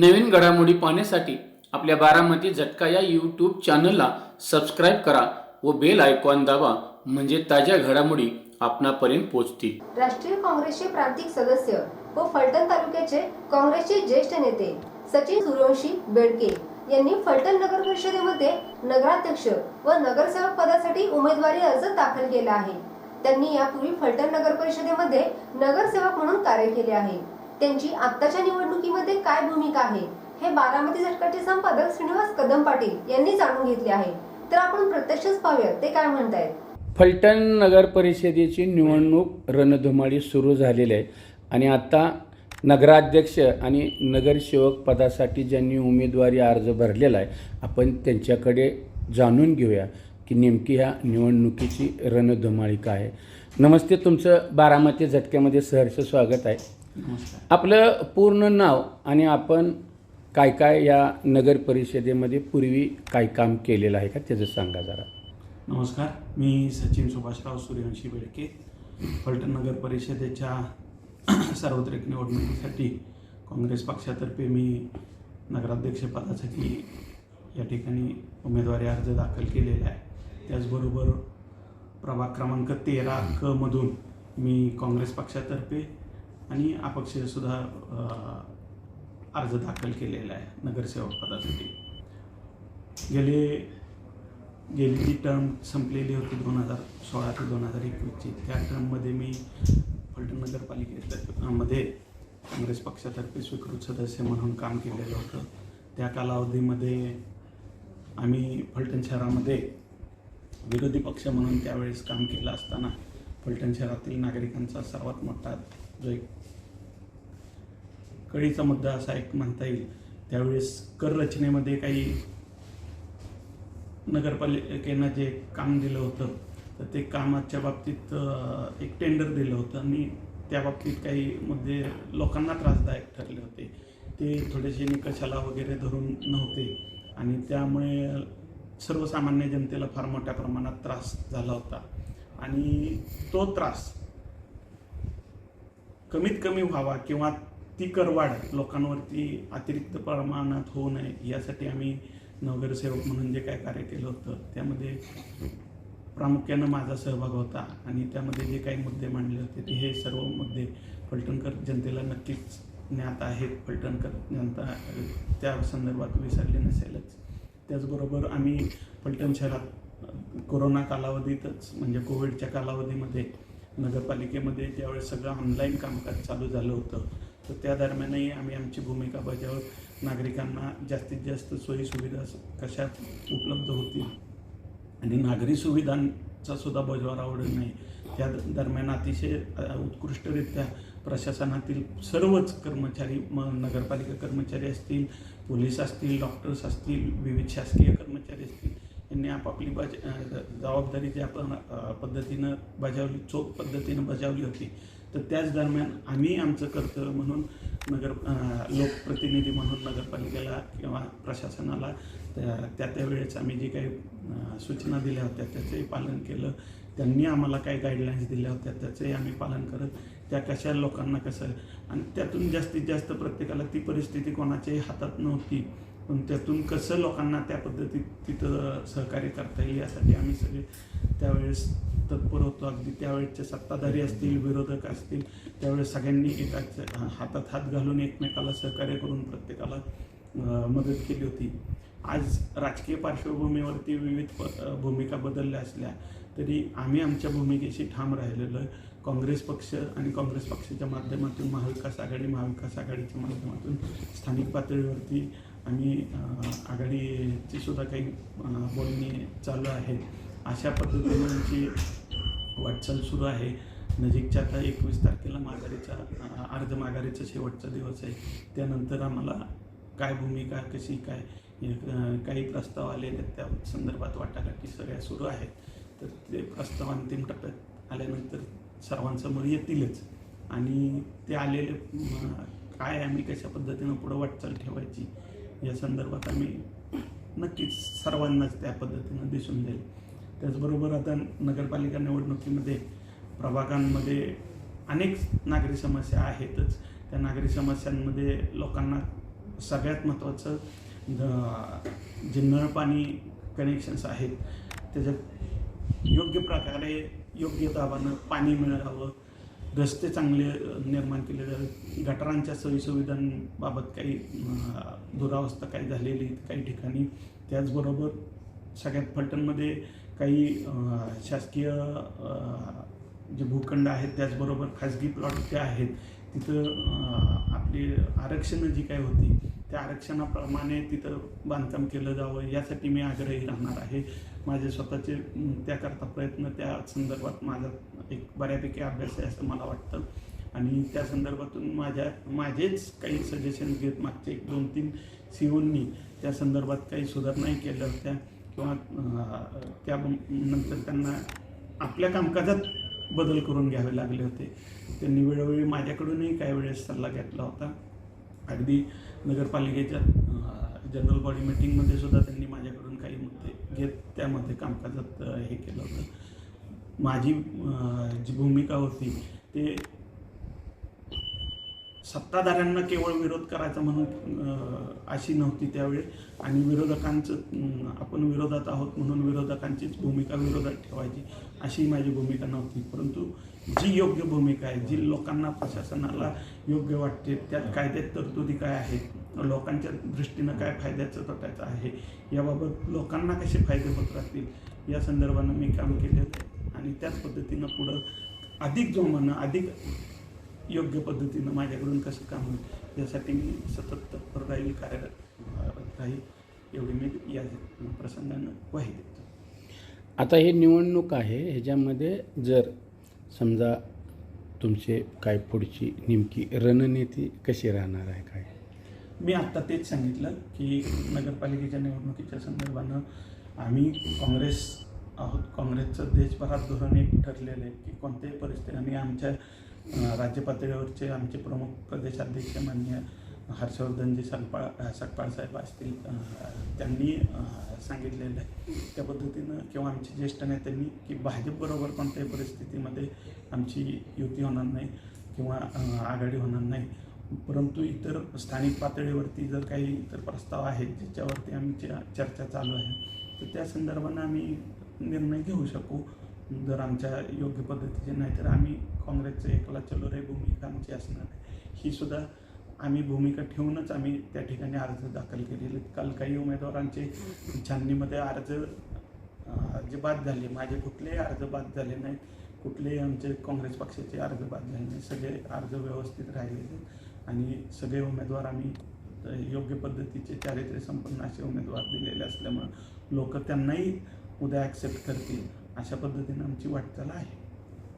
नवीन घडामोडी पाहण्यासाठी आपल्या बारामती झटका या यूट्यूब चॅनलला सबस्क्राईब करा व बेल आयकॉन दाबा म्हणजे ताज्या घडामोडी आपणापर्यंत पोहोचतील. राष्ट्रीय काँग्रेसचे प्रांतिक सदस्य व फलटण तालुक्याचे काँग्रेसचे ज्येष्ठ नेते सचिन सूर्यवंशी बेडके यांनी फलटण नगर परिषदेमध्ये नगराध्यक्ष व नगरसेवक पदासाठी उमेदवारी अर्ज दाखल केला आहे. त्यांनी यापूर्वी फलटण नगर परिषदेमध्ये नगरसेवक म्हणून कार्य केले आहे. त्यांची आत्ताच्या निवडणुकीमध्ये काय भूमिका आहे? हे बारामती झटकाचे संपादक श्रीनिवास कदम पाटील यांनी जाणून घेतले आहे. तर आपण प्रत्यक्षच पाहूयात ते काय म्हणतायत? फलटण नगर परिषदेची निवडणूक रणधुमाळी सुरू झालेली आहे. आणि आता नगराध्यक्ष आणि नगरसेवक पदासाठी ज्यांनी उमेदवारी अर्ज भरलेला आहे आपण त्यांच्याकडे जाणून घेऊया की नेमकी ह्या निवडणुकीची रणधुमाळी काय आहे. नमस्ते तुमचं बारामती झटक्यामध्ये सहर्ष स्वागत आहे. आपलं पूर्ण नाव आणि आपण काय काय या नगर परिषदेमध्ये पूर्वी काय काम केलेलं आहे का त्याचं सांगा जरा. नमस्कार मी सचिन सुभाषराव सूर्यवंशी बेडके फलटण नगर परिषदेच्या सार्वत्रिक निवडणुकीसाठी काँग्रेस पक्षातर्फे मी नगराध्यक्षपदासाठी या ठिकाणी उमेदवारी अर्ज दाखल केलेला आहे. त्याचबरोबर प्रभाग क्रमांक तेरा क मधून मी काँग्रेस पक्षातर्फे आणि अपक्षसुद्धा अर्ज दाखल केलेला आहे नगरसेवक पदासाठी. गेले गेली जी टर्म संपलेली होती दोन हजार सोळा ते दोन हजार एकवीसची. त्या टर्ममध्ये मी फलटण नगरपालिकेमध्ये काँग्रेस पक्षातर्फे स्वीकृत सदस्य म्हणून काम केलेलं होतं. त्या कालावधीमध्ये आम्ही फलटण शहरामध्ये विरोधी पक्ष म्हणून त्यावेळेस काम केलं असताना फलटण शहरातील नागरिकांचा सर्वात मोठा जो एक कळीचा मुद्दा असा एक म्हणता येईल. त्यावेळेस कर रचनेमध्ये काही नगरपालिकेनं जे काम दिलं होतं तर ते कामाच्या बाबतीत एक टेंडर दिलं होतं आणि त्या बाबतीत काही मुद्दे लोकांना त्रासदायक ठरले होते. ते थोडेसे निकषाला वगैरे धरून नव्हते आणि त्यामुळे सर्वसामान्य जनतेला फार मोठ्या प्रमाणात त्रास झाला होता. आणि तो त्रास कमीत कमी व्हावा किंवा ती करवाढ लोकांवरती अतिरिक्त प्रमाणात होऊ नये यासाठी आम्ही नगरसेवक म्हणून जे काय कार्य केलं होतं त्यामध्ये प्रामुख्यानं माझा सहभाग होता आणि त्यामध्ये जे काही मुद्दे मांडले होते ते हे सर्व मुद्दे फलटणकर जनतेला नक्कीच ज्ञात आहेत. फलटणकर जनता त्या संदर्भात विसरली नसेलच. त्याचबरोबर आम्ही फलटण शहरात कोरोना कालावधीतच म्हणजे कोविडच्या कालावधीमध्ये नगरपालिकेमध्ये ज्यावेळेस सगळं ऑनलाईन कामकाज चालू झालं होतं तर त्या दरम्यानही आम्ही आमची भूमिका बजावत नागरिकांना जास्तीत जास्त सोयीसुविधा कशा उपलब्ध होतील? आणि नागरी सुविधांचा सुद्धा बजवार आवडत नाही. त्या दरम्यान अतिशय उत्कृष्टरित्या प्रशासनातील सर्वच कर्मचारी म नगरपालिका कर्मचारी असतील पोलीस असतील डॉक्टर्स असतील विविध शासकीय कर्मचारी असतील यांनी आपापली बज जबाबदारी ज्या पद्धतीनं बजावली चोख पद्धतीनं बजावली होती तर त्याच दरम्यान आम्ही आमचं कर्तव्य म्हणून नगर लोकप्रतिनिधी म्हणून नगरपालिकेला किंवा प्रशासनाला त्या त्या त्यावेळेस आम्ही जे काही सूचना दिल्या होत्या त्याचंही पालन केलं. त्यांनी आम्हाला काही गाईडलाईन्स दिल्या होत्या त्याचंही आम्ही पालन करत त्या कशा लोकांना कसं आणि त्यातून जास्तीत जास्त प्रत्येकाला ती परिस्थिती कोणाच्याही हातात नव्हती. पण त्यातून कसं लोकांना त्या पद्धतीत तिथं सहकार्य करता येईल यासाठी आम्ही सगळे त्यावेळेस तत्पर होतो. अगदी त्यावेळेसचे सत्ताधारी असतील विरोधक असतील त्यावेळेस सगळ्यांनी एकाच हातात हात घालून एकमेकाला सहकार्य करून प्रत्येकाला मदत केली होती. आज राजकीय पार्श्वभूमीवरती विविध भूमिका बदलल्या असल्या तरी आम्ही आमच्या भूमिकेशी ठाम राहिलेलो आहे. काँग्रेस पक्ष आणि काँग्रेस पक्षाच्या माध्यमातून महाविकास आघाडी महाविकास आघाडीच्या माध्यमातून स्थानिक पातळीवरती आम्ही आघाडीची सुद्धा काही बोलणी चालू आहेत अशा पद्धतीने आमची वाटचाल सुरू आहे. नजीकच्या आता एकवीस तारखेला माघारीचा अर्ध माघारीचा शेवटचा दिवस आहे. त्यानंतर आम्हाला काय भूमिका कशी काय हे, काही प्रस्ताव आलेले त्या संदर्भात वाटाघाटी सगळ्या सुरू आहेत. तर ते प्रस्ताव अंतिम टप्प्यात आल्यानंतर सर्वांसमोर येतीलच. आणि ते आलेले काय आम्ही कशा पद्धतीनं पुढं वाटचाल ठेवायची या संदर्भात आम्ही नक्कीच सर्वांनाच त्या पद्धतीनं दिसून जाईल. त्याचबरोबर आता नगरपालिका निवडणुकीमध्ये प्रभागांमध्ये अनेक नागरी समस्या आहेतच. त्या नागरी समस्यांमध्ये लोकांना सगळ्यात महत्त्वाचं द- जे नळपाणी कनेक्शन्स आहेत त्याच्यात योग्य प्रकारे योग्य दाबानं पाणी मिळावं रस्ते चांगले निर्माण केले जावे गटारांच्या सोयीसुविधांबाबत काही दुरावस्था काही झालेली काही ठिकाणी त्याचबरोबर सगळ्यात फलटणमध्ये काही शासकीय जे भूखंड आहेत त्याचबरोबर खाजगी प्लॉट जे आहेत तिथं आपली आरक्षणं जी काय होती त्या आरक्षणाप्रमाणे तिथं बांधकाम केलं जावं यासाठी मी आग्रही राहणार आहे. माझे स्वतःचे त्याकरता प्रयत्न त्या संदर्भात माझा एक बऱ्यापैकी अभ्यास आहे असं मला वाटतं. आणि त्या संदर्भातून माझ्या माझेच काही सजेशन घेत मागचे एक दोन तीन सीओंनी त्या संदर्भात काही सुधारणाही केल्या होत्या. किंवा त्या नंतर त्यांना आपल्या कामकाजात बदल करून घ्यावे लागले होते. त्यांनी वेळोवेळी माझ्याकडूनही काही वेळेस सल्ला घेतला होता. अगदी नगरपालिकेच्या जनरल बॉडी मिटिंगमध्ये सुद्धा त्यांनी माझ्याकडून काही मुद्दे घेत त्यामध्ये कामकाजात हे केलं होतं. माझी जी भूमिका होती ते सत्ताधाऱ्यांना केवळ विरोध करायचा म्हणून अशी नव्हती त्यावेळी. आणि विरोधकांचं आपण विरोधात आहोत म्हणून विरोधकांचीच भूमिका विरोधात ठेवायची अशी माझी भूमिका नव्हती. परंतु जी योग्य भूमिका आहे जी लोकांना प्रशासनाला योग्य वाटते त्यात कायद्यात तरतुदी काय आहेत लोकांच्या दृष्टीनं काय फायद्याचं तोट्याचं आहे याबाबत लोकांना कसे फायदे होत राहतील या संदर्भानं मी काम केलं आणि त्याच पद्धतीनं पुढं अधिक जोमानं अधिक योग्य पद्धतीनं माझ्याकडून कसं काम होईल यासाठी मी सतत तत्पर राहील कार्यरत राहील एवढी मी या प्रसंगानं ग्वाही देतो. आता हे निवडणूक आहे ह्याच्यामध्ये जर समजा तुमचे काय पुढची नेमकी रणनीती कशी राहणार आहे काय? मी आत्ता तेच सांगितलं की नगरपालिकेच्या निवडणुकीच्या संदर्भानं आम्ही काँग्रेस आहोत. काँग्रेसचं देशभरात धोरण एक ठरलेलं आहे की कोणत्याही परिस्थिती आणि आमच्या राज्य पातळीवरचे आमचे प्रमुख प्रदेशाध्यक्ष मान्य हर्षवर्धनजी सकपाळ सकपाळ साहेब असतील त्यांनी सांगितलेलं आहे. त्या पद्धतीनं किंवा आमचे ज्येष्ठ नेत्यांनी की भाजपबरोबर कोणत्याही परिस्थितीमध्ये आमची युती होणार नाही किंवा आघाडी होणार नाही. परंतु इतर स्थानिक पातळीवरती जर काही इतर प्रस्ताव आहेत ज्याच्यावरती आमच्या चर्चा चालू आहे तर त्या संदर्भानं आम्ही निर्णय घेऊ शकू. जर आमच्या योग्य पद्धतीचे नाही तर आम्ही काँग्रेसचं एकला चलो रे भूमिका आमची असणार ही सुद्धा आम्ही भूमिका ठेवूनच आम्ही त्या ठिकाणी अर्ज दाखल केलेले आहेत. काल काही उमेदवारांचे छाननीमध्ये अर्ज जे बाद झाले माझे कुठलेही अर्ज बाद झाले नाहीत. कुठलेही आमचे काँग्रेस पक्षाचे अर्ज बाद झाले नाही सगळे अर्ज व्यवस्थित राहिलेले आणि सगळे उमेदवार आम्ही योग्य पद्धतीचे चारित्र्य संपन्न असे उमेदवार दिलेले असल्यामुळं लोक त्यांनाही उद्या ॲक्सेप्ट करतील. अशा पद्धतीनं आमची वाटचाल आहे.